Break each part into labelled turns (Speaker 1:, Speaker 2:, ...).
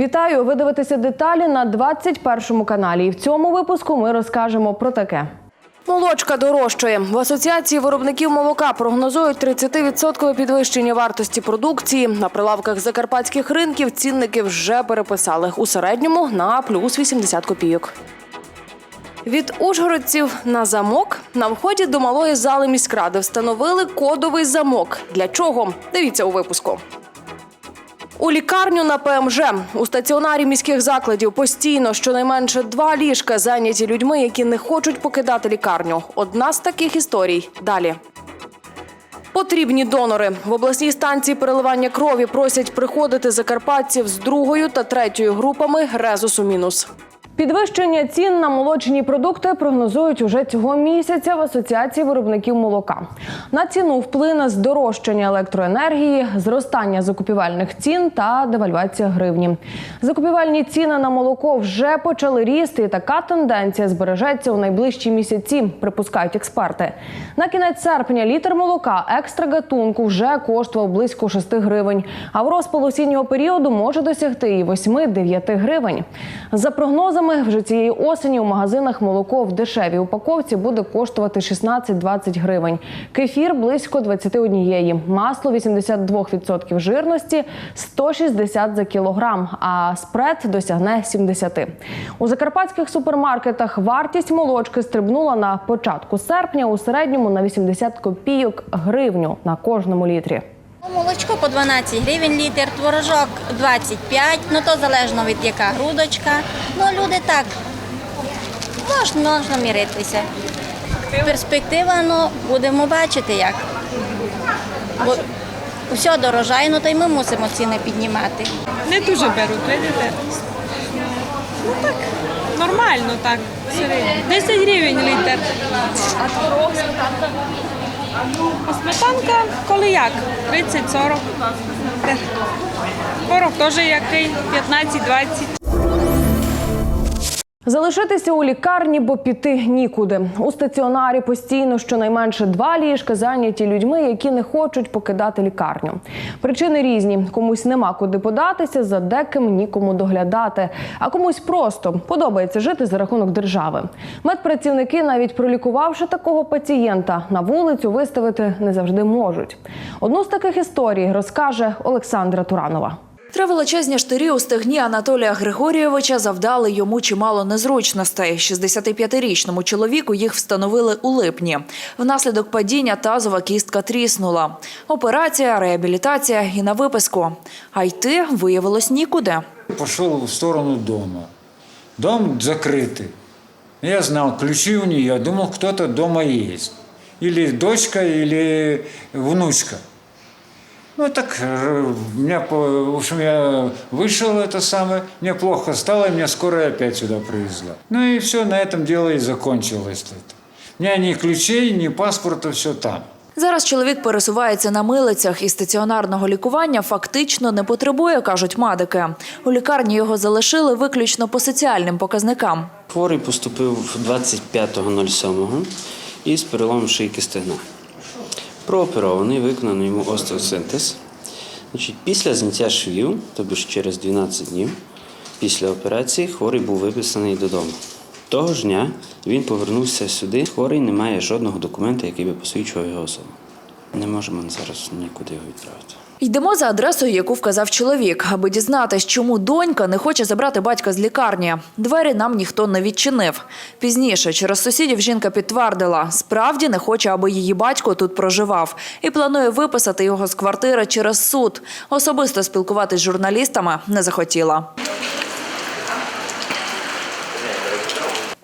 Speaker 1: Вітаю! Ви дивитеся деталі на 21 каналі. І в цьому випуску ми розкажемо про таке. Молочка дорожчає. В асоціації виробників молока прогнозують 30% підвищення вартості продукції. На прилавках закарпатських ринків цінники вже переписали у середньому на плюс 80 копійок. Від ужгородців на замок на вході до малої зали міськради встановили кодовий замок. Для чого? Дивіться у випуску. У лікарню на ПМЖ у стаціонарі міських закладів постійно щонайменше два ліжка зайняті людьми, які не хочуть покидати лікарню. Одна з таких історій далі. Потрібні донори в обласній станції переливання крові просять приходити закарпатців з другою та третьою групами резусу мінус. Підвищення цін на молочні продукти прогнозують уже цього місяця в асоціації виробників молока. На ціну вплине здорожчання електроенергії, зростання закупівельних цін та девальвація гривні. Закупівельні ціни на молоко вже почали рісти, і така тенденція збережеться у найближчі місяці, припускають експерти. На кінець серпня літр молока екстра гатунку вже коштував близько 6 гривень, а в розпал осіннього періоду може досягти і 8-9 гривень. За прогнозами, вже цієї осені у магазинах молоко в дешевій упаковці буде коштувати 16-20 гривень. Кефір близько 21, масло 82% жирності 160 за кілограм, а спред досягне 70. У закарпатських супермаркетах вартість молочки стрибнула на початку серпня у середньому на 80 копійок гривню на кожному літрі.
Speaker 2: Молочко по 12 гривень літр, творожок 25, ну то залежно від яка грудочка. Ну люди так, можна, можна міритися. Перспектива, ну будемо бачити як. Бо все дорожає, ну то й ми мусимо ціни піднімати.
Speaker 3: Не дуже беруть, видите? Ну так, нормально так. середньо. 10 гривень літр. А творог, сметанка? А сметанка коли як? 30-40. Творог теж який, 15-20.
Speaker 1: Залишитися у лікарні, бо піти нікуди. У стаціонарі постійно щонайменше два ліжка зайняті людьми, які не хочуть покидати лікарню. Причини різні: комусь нема куди податися, за деким нікому доглядати, а комусь просто подобається жити за рахунок держави. Медпрацівники, навіть пролікувавши такого пацієнта, на вулицю виставити не завжди можуть. Одну з таких історій розкаже Олександра Туранова.
Speaker 4: Три величезні штирі у стегні Анатолія Григорійовича завдали йому чимало незручностей. 65-річному чоловіку їх встановили у липні. Внаслідок падіння тазова кістка тріснула. Операція, реабілітація і на виписку. А йти виявилось нікуди.
Speaker 5: Пошел в сторону дома. Дом закрытый. Я знал, ключи у нее. Думал, кто-то дома есть. Или дочка, или внучка. Ну, так, э, меня, по- в общем, я вышел это самое, мне плохо стало, и меня скорая опять сюда привезла. Ну и все, на этом дело и закончилось. это. У меня ни ключей, ни паспорта, все там.
Speaker 4: Зараз чоловік пересувається на милицях і стаціонарного лікування фактично не потребує, кажуть медики. У лікарні його залишили виключно по соціальним показникам.
Speaker 6: Хворий поступив 25.07 із переломом шийки стегна. Прооперований, виконаний йому остеосинтез. Значить, після зняття швів, тобто через 12 днів після операції, хворий був виписаний додому. Того ж дня він повернувся сюди. Хворий не має жодного документа, який би посвідчував його особу. Не можемо зараз нікуди його відправити.
Speaker 4: Йдемо за адресою, яку вказав чоловік, аби дізнатись, чому донька не хоче забрати батька з лікарні. Двері нам ніхто не відчинив. Пізніше, через сусідів, жінка підтвердила, справді не хоче, аби її батько тут проживав, і планує виписати його з квартири через суд. Особисто спілкуватись з журналістами не захотіла.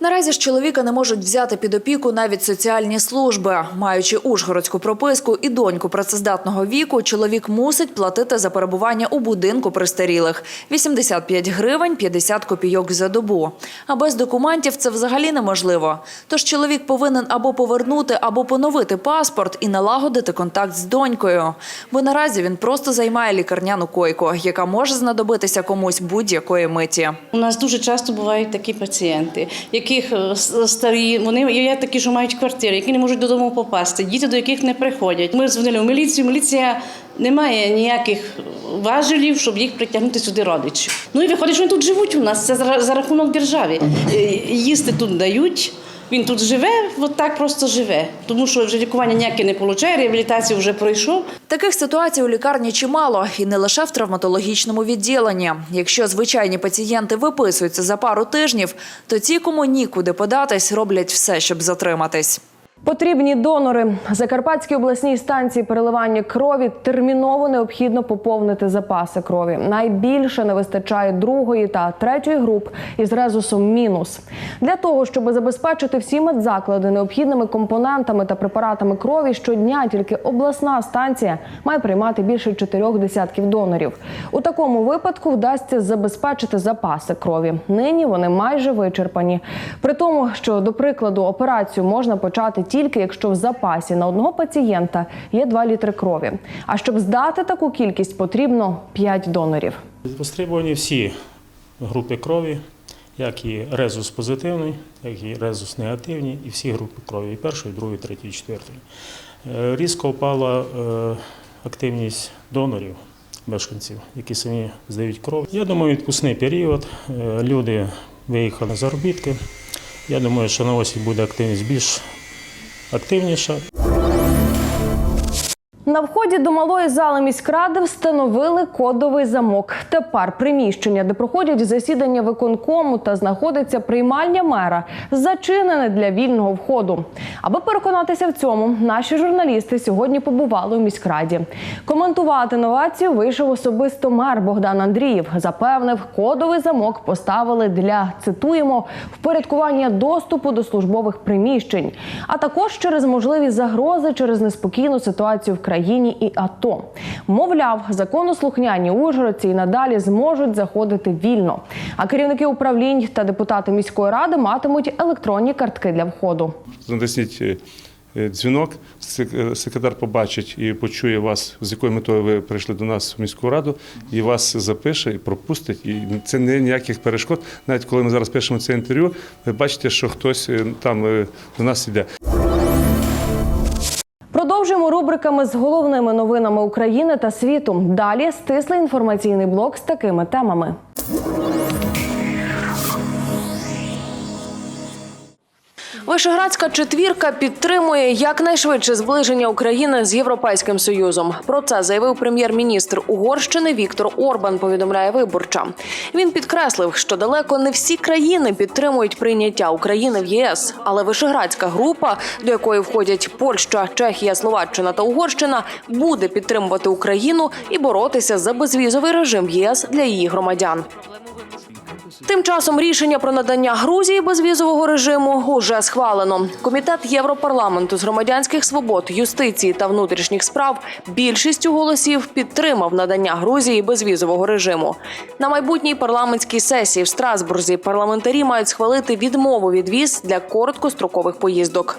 Speaker 4: Наразі ж чоловіка не можуть взяти під опіку навіть соціальні служби. Маючи ужгородську прописку і доньку працездатного віку, чоловік мусить платити за перебування у будинку престарілих – 85 гривень 50 копійок за добу. А без документів це взагалі неможливо. Тож чоловік повинен або повернути, або поновити паспорт і налагодити контакт з донькою. Бо наразі він просто займає лікарняну койку, яка може знадобитися комусь будь-якої миті.
Speaker 7: У нас дуже часто бувають такі пацієнти, яких е, старі, вони є такі, що мають квартири, які не можуть додому попасти, діти до яких не приходять. Ми дзвонили в міліцію. Міліція не має ніяких важелів, щоб їх притягнути сюди родичів. Ну і виходить, що вони тут живуть у нас. Це за, за рахунок держави. Е, Їсти тут дають. Він тут живе, от так просто живе. Тому що вже лікування ніяке не отримує, реабілітацію вже пройшов.
Speaker 4: Таких ситуацій у лікарні чимало, і не лише в травматологічному відділенні. Якщо звичайні пацієнти виписуються за пару тижнів, то ті, кому нікуди податись, роблять все, щоб затриматись.
Speaker 1: Потрібні донори. Закарпатській обласній станції переливання крові терміново необхідно поповнити запаси крові. Найбільше не вистачає другої та третьої груп із резусом мінус. Для того, щоб забезпечити всі медзаклади необхідними компонентами та препаратами крові, щодня тільки обласна станція має приймати більше чотирьох десятків донорів. У такому випадку вдасться забезпечити запаси крові. Нині вони майже вичерпані. При тому, що до прикладу операцію можна почати тільки якщо в запасі на одного пацієнта є 2 літри крові. А щоб здати таку кількість, потрібно 5 донорів.
Speaker 8: Востребовані всі групи крові, як і резус позитивний, як і резус негативний, і всі групи крові, і першої, і другої, і третьої, і четвертої. Е, Різко впала е, активність донорів, мешканців, які самі здають кров. Я думаю, відпускний період. Е, Люди виїхали на заробітки. Я думаю, що на осінь буде активність більш активніша.
Speaker 1: На вході до малої зали міськради встановили кодовий замок. Тепер приміщення, де проходять засідання виконкому та знаходиться приймальня мера, зачинене для вільного входу. Аби переконатися в цьому, наші журналісти сьогодні побували у міськраді. Коментувати новацію вийшов особисто мер Богдан Андрієв. Запевнив, кодовий замок поставили для цитуємо впорядкування доступу до службових приміщень, а також через можливі загрози через неспокійну ситуацію в країні і АТО. Мовляв, законослухняні ужгородці і надалі зможуть заходити вільно. А керівники управлінь та депутати міської ради матимуть електронні картки для входу.
Speaker 9: Натисніть е, е, дзвінок, е, секретар побачить і почує вас, з якою метою ви прийшли до нас в міську раду, і вас запише і пропустить. І це не ніяких перешкод. Навіть коли ми зараз пишемо це інтерв'ю, ви бачите, що хтось там до нас йде.
Speaker 1: Продовжуємо рубриками з головними новинами України та світу. Далі стислий інформаційний блок з такими темами. Вишеградська четвірка підтримує якнайшвидше зближення України з Європейським Союзом. Про це заявив прем'єр-міністр Угорщини Віктор Орбан. Повідомляє виборча. Він підкреслив, що далеко не всі країни підтримують прийняття України в ЄС, але Вишеградська група, до якої входять Польща, Чехія, Словаччина та Угорщина, буде підтримувати Україну і боротися за безвізовий режим ЄС для її громадян. Тим часом рішення про надання Грузії безвізового режиму уже схвалено. Комітет Європарламенту з громадянських свобод, юстиції та внутрішніх справ більшістю голосів підтримав надання Грузії безвізового режиму. На майбутній парламентській сесії в Страсбурзі парламентарі мають схвалити відмову від віз для короткострокових поїздок.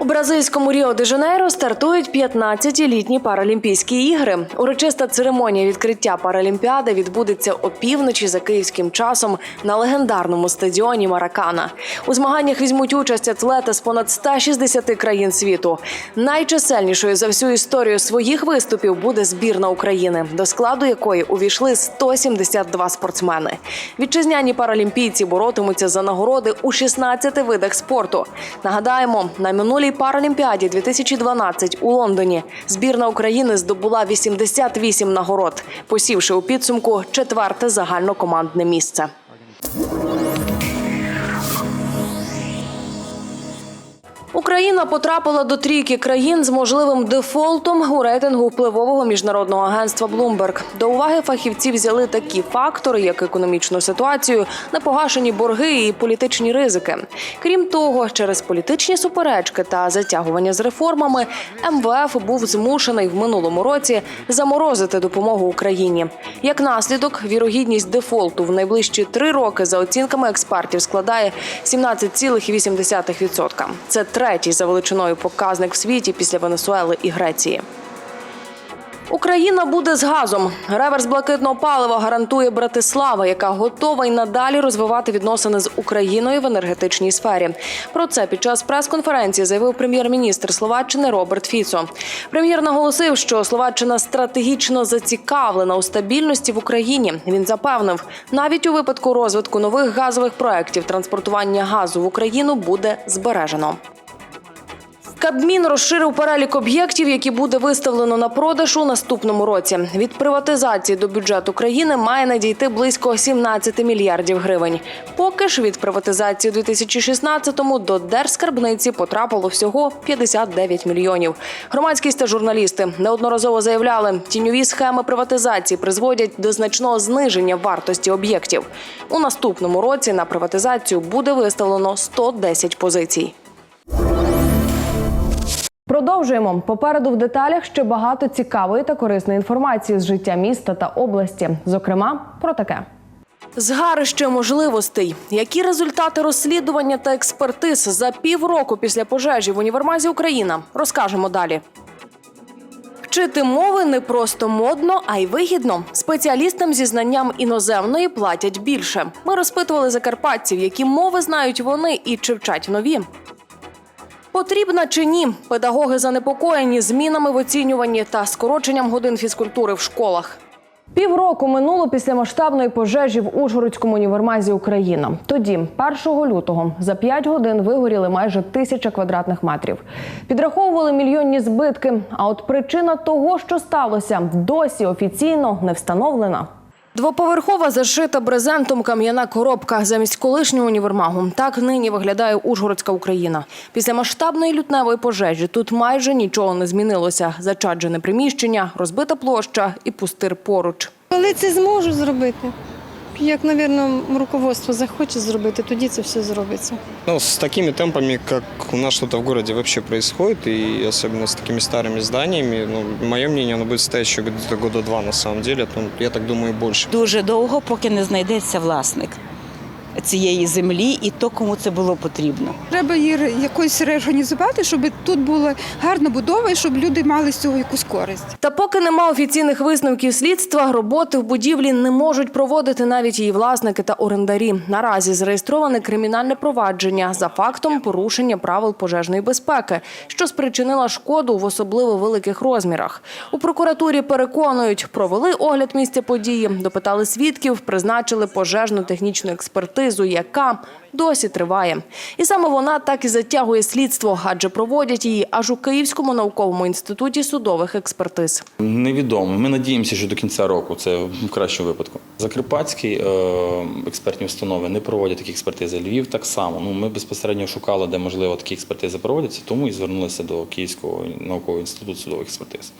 Speaker 1: У бразильському Ріо де Жанейро стартують 15-ті літні паралімпійські ігри. Урочиста церемонія відкриття паралімпіади відбудеться опівночі за київським часом на легендарному стадіоні Маракана. У змаганнях візьмуть участь атлети з понад 160 країн світу. Найчисельнішою за всю історію своїх виступів буде збірна України, до складу якої увійшли 172 спортсмени. Вітчизняні паралімпійці боротимуться за нагороди у 16 видах спорту. Нагадаємо, на минулій паралімпіаді 2012 у Лондоні збірна України здобула 88 нагород, посівши у підсумку четверте загальнокомандне місце. Україна потрапила до трійки країн з можливим дефолтом у рейтингу впливового міжнародного агентства Bloomberg. До уваги фахівці взяли такі фактори, як економічну ситуацію, непогашені борги і політичні ризики. Крім того, через політичні суперечки та затягування з реформами МВФ був змушений в минулому році заморозити допомогу Україні. Як наслідок, вірогідність дефолту в найближчі три роки за оцінками експертів складає 17,8%. Це третій за величиною показник в світі після Венесуели і Греції. Україна буде з газом. Реверс блакитного палива гарантує Братислава, яка готова й надалі розвивати відносини з Україною в енергетичній сфері. Про це під час прес-конференції заявив прем'єр-міністр Словаччини Роберт Фіцо. Прем'єр наголосив, що Словаччина стратегічно зацікавлена у стабільності в Україні. Він запевнив, навіть у випадку розвитку нових газових проєктів транспортування газу в Україну буде збережено. Кабмін розширив перелік об'єктів, які буде виставлено на продаж у наступному році. Від приватизації до бюджету країни має надійти близько 17 мільярдів гривень. Поки ж від приватизації у 2016-му до держскарбниці потрапило всього 59 мільйонів. Громадськість та журналісти неодноразово заявляли, тіньові схеми приватизації призводять до значного зниження вартості об'єктів. У наступному році на приватизацію буде виставлено 110 позицій. Продовжуємо. Попереду в деталях ще багато цікавої та корисної інформації з життя міста та області. Зокрема, про таке. Згарище можливостей. Які результати розслідування та експертиз за півроку після пожежі в універмазі Україна? Розкажемо далі. Вчити мови не просто модно, а й вигідно. Спеціалістам зі знанням іноземної платять більше. Ми розпитували закарпатців, які мови знають вони і чи вчать нові. Потрібна чи ні? Педагоги занепокоєні змінами в оцінюванні та скороченням годин фізкультури в школах. Півроку минуло після масштабної пожежі в Ужгородському універмазі Україна. Тоді, 1 лютого, за 5 годин вигоріли майже тисяча квадратних метрів. Підраховували мільйонні збитки. А от причина того, що сталося, досі офіційно не встановлена. Двоповерхова зашита брезентом кам'яна коробка замість колишнього універмагу. Так нині виглядає Ужгородська Україна. Після масштабної лютневої пожежі тут майже нічого не змінилося. Зачаджене приміщення, розбита площа і пустир поруч.
Speaker 10: Коли це зможу зробити, як, мабуть, руководство захоче зробити, тоді це все зробиться.
Speaker 11: Ну, З такими темпами, як у нас что-то в місті вообще происходит, і особливо з такими старими зданнями, ну, моє мнение, воно буде стоять ще года два на самом деле, ну, я так думаю, більше.
Speaker 12: дуже довго, поки не знайдеться власник цієї землі і то, кому це було потрібно.
Speaker 10: Треба її якось реорганізувати, щоб тут була гарна будова і щоб люди мали з цього якусь користь.
Speaker 1: Та поки нема офіційних висновків слідства, роботи в будівлі не можуть проводити навіть її власники та орендарі. Наразі зареєстроване кримінальне провадження за фактом порушення правил пожежної безпеки, що спричинила шкоду в особливо великих розмірах. У прокуратурі переконують, провели огляд місця події, допитали свідків, призначили пожежну технічну експертизу, яка досі триває. І саме вона так і затягує слідство, адже проводять її аж у Київському науковому інституті судових експертиз.
Speaker 13: Невідомо. Ми надіємося, що до кінця року це в кращому випадку. Закарпатські е, експертні установи не проводять такі експертизи. Львів так само. Ну ми безпосередньо шукали, де можливо такі експертизи проводяться, тому і звернулися до Київського наукового інституту судових експертиз.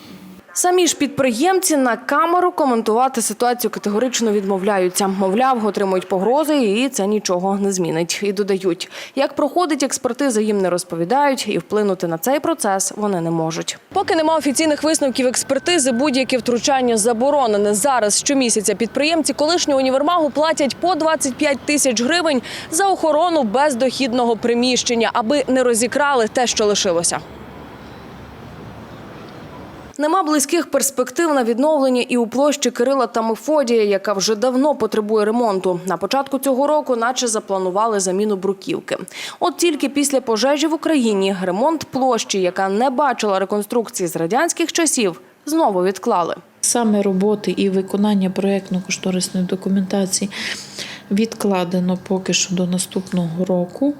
Speaker 1: Самі ж підприємці на камеру коментувати ситуацію категорично відмовляються. Мовляв, отримують погрози, і це нічого не змінить. І додають, як проходить експертиза, їм не розповідають, і вплинути на цей процес вони не можуть. Поки нема офіційних висновків експертизи, будь-яке втручання заборонене. Зараз щомісяця підприємці колишнього універмагу платять по 25 тисяч гривень за охорону бездохідного приміщення, аби не розікрали те, що лишилося. Нема близьких перспектив на відновлення і у площі Кирила та Мефодія, яка вже давно потребує ремонту. На початку цього року, наче запланували заміну бруківки. От тільки після пожежі в Україні ремонт площі, яка не бачила реконструкції з радянських часів, знову відклали.
Speaker 14: Саме роботи і виконання проєктно-кошторисної документації відкладено поки що до наступного року.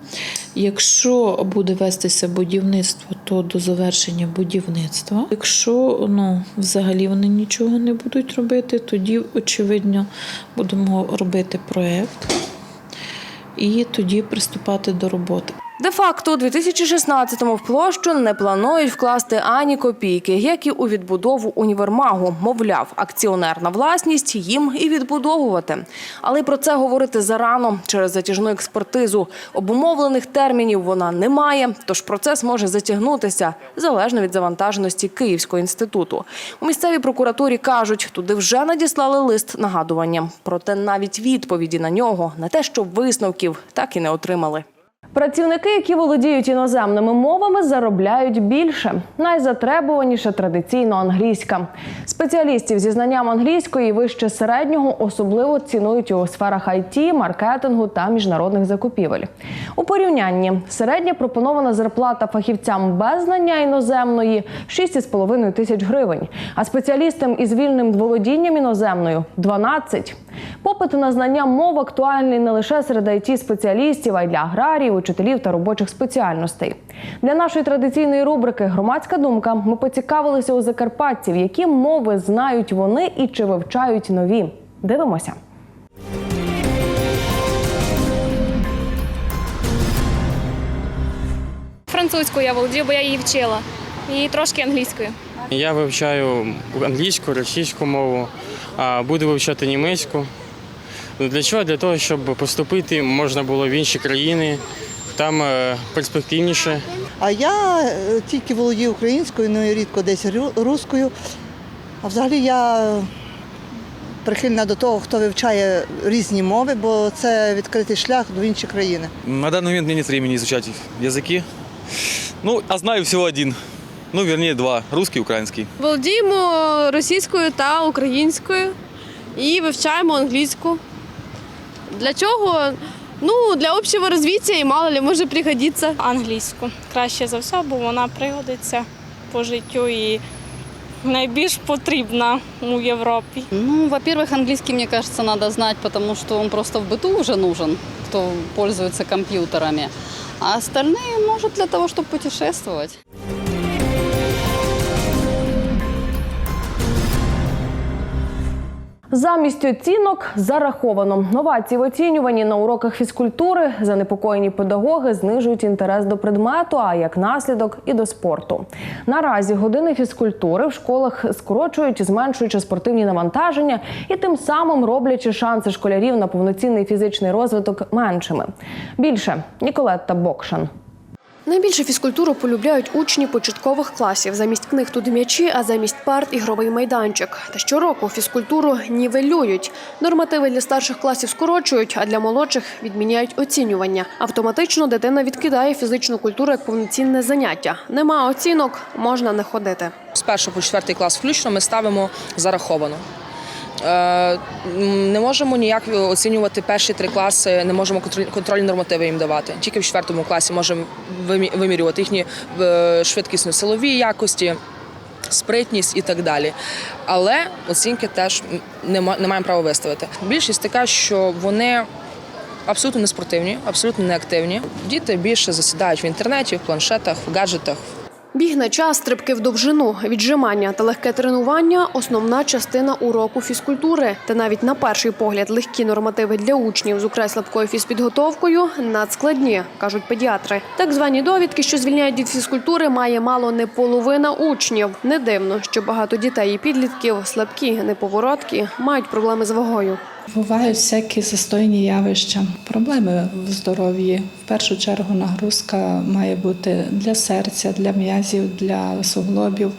Speaker 14: Якщо буде вестися будівництво, то до завершення будівництва. Якщо ну, взагалі вони нічого не будуть робити, тоді, очевидно, будемо робити проєкт і тоді приступати до роботи.
Speaker 1: Де-факто у 2016-му в площу не планують вкласти ані копійки, як і у відбудову універмагу. Мовляв, акціонерна власність їм і відбудовувати. Але про це говорити зарано через затяжну експертизу. Обумовлених термінів вона не має, тож процес може затягнутися залежно від завантаженості Київського інституту. У місцевій прокуратурі кажуть, туди вже надіслали лист нагадуванням. Проте навіть відповіді на нього, на те, що висновків, так і не отримали. Працівники, які володіють іноземними мовами, заробляють більше. Найзатребуваніше традиційно англійська. Спеціалістів зі знанням англійської вище середнього особливо цінують у сферах IT, маркетингу та міжнародних закупівель. У порівнянні середня пропонована зарплата фахівцям без знання іноземної 6,5 тисяч гривень, а спеціалістам із вільним володінням іноземною 12. Попит на знання мов актуальний не лише серед it спеціалістів, а й для аграріїв, учителів та робочих спеціальностей. Для нашої традиційної рубрики Громадська думка ми поцікавилися у закарпатців, які мови знають вони і чи вивчають нові. Дивимося.
Speaker 3: Французьку я володію, бо я її вчила. І трошки англійською.
Speaker 11: Я вивчаю англійську, російську мову, буду вивчати німецьку. Для чого? Для того, щоб поступити можна було в інші країни, там е, перспективніше.
Speaker 15: А я е, тільки володію українською, ну і рідко десь ру- руською. А взагалі я прихильна до того, хто вивчає різні мови, бо це відкритий шлях до іншої країни.
Speaker 13: На данный момент у меня нет времени изучать языки. Ну, а знаю всего один. Ну, вернее, два. Русский и украинский.
Speaker 3: Володіємо російською та українською і вивчаємо англійську. Для чого? Ну, для общого розвиття і мало ли може пригодиться. Англійську краще за все, бо вона пригодиться по життю і найбільш потрібна у Європі.
Speaker 12: Ну, во-первых, английский, мне кажется, надо знать, потому что он просто в быту уже нужен, кто пользуется компьютерами. А остальные, может, для того, чтобы путешествовать.
Speaker 1: Замість оцінок зараховано. Новації в оцінюванні на уроках фізкультури занепокоєні педагоги знижують інтерес до предмету, а як наслідок і до спорту. Наразі години фізкультури в школах скорочують, зменшуючи спортивні навантаження і тим самим роблячи шанси школярів на повноцінний фізичний розвиток меншими. Більше Ніколетта Бокшан.
Speaker 3: Найбільше фізкультуру полюбляють учні початкових класів. Замість книг тут м'ячі, а замість парт ігровий майданчик. Та щороку фізкультуру нівелюють. Нормативи для старших класів скорочують, а для молодших відміняють оцінювання. Автоматично дитина відкидає фізичну культуру як повноцінне заняття. Нема оцінок, можна не ходити.
Speaker 16: З першого по четвертий клас включно ми ставимо зараховано. Е, Не можемо ніяк оцінювати перші три класи, не можемо контроль- контрольні нормативи їм давати. Тільки в четвертому класі можемо вимі- вимірювати їхні е, швидкісно-силові якості, спритність і так далі. Але оцінки теж не ма- не маємо права виставити. Більшість така, що вони. Абсолютно не спортивні, абсолютно не активні. Діти більше засідають в інтернеті, в планшетах, в гаджетах,
Speaker 3: Біг на час, стрибки в довжину, віджимання та легке тренування основна частина уроку фізкультури. Та навіть на перший погляд легкі нормативи для учнів з украй слабкою фізпідготовкою надскладні, кажуть педіатри. Так звані довідки, що звільняють від фізкультури, має мало не половина учнів. Не дивно, що багато дітей і підлітків слабкі, неповороткі, мають проблеми з вагою.
Speaker 14: Бувають всякі застойні явища, проблеми в здоров'ї. В першу чергу нагрузка має бути для серця, для м'язів, для суглобів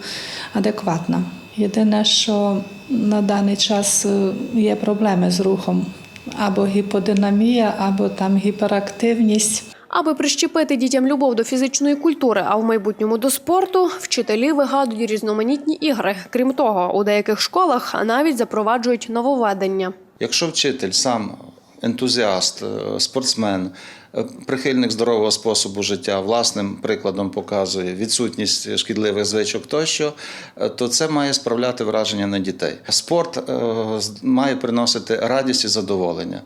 Speaker 14: адекватна. Єдине, що на даний час е, є проблеми з рухом або гіподинамія, або там гіперактивність.
Speaker 3: Аби прищепити дітям любов до фізичної культури, а в майбутньому до спорту, вчителі вигадують різноманітні ігри. Крім того, у деяких школах навіть запроваджують нововведення.
Speaker 17: Якщо вчитель сам ентузіаст, е, спортсмен, е, прихильник здорового способу життя, власним прикладом показує відсутність шкідливих звичок тощо, е, то це має справляти враження на дітей. Спорт має приносити радість і задоволення.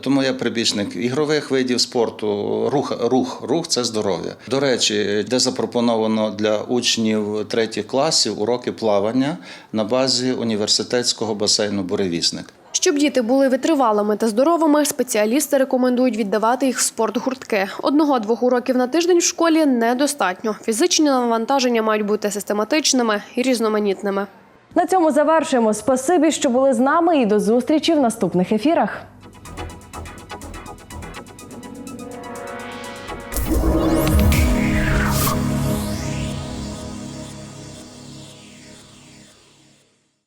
Speaker 17: Тому я прибічник ігрових видів спорту, рух, рух, рух це здоров'я. До речі, де запропоновано для учнів третіх класів уроки плавання на базі університетського басейну Буревісник.
Speaker 3: Щоб діти були витривалими та здоровими, спеціалісти рекомендують віддавати їх в спортгуртки. Одного-двох уроків на тиждень в школі недостатньо. Фізичні навантаження мають бути систематичними і різноманітними.
Speaker 1: На цьому завершуємо. Спасибі, що були з нами, і до зустрічі в наступних ефірах.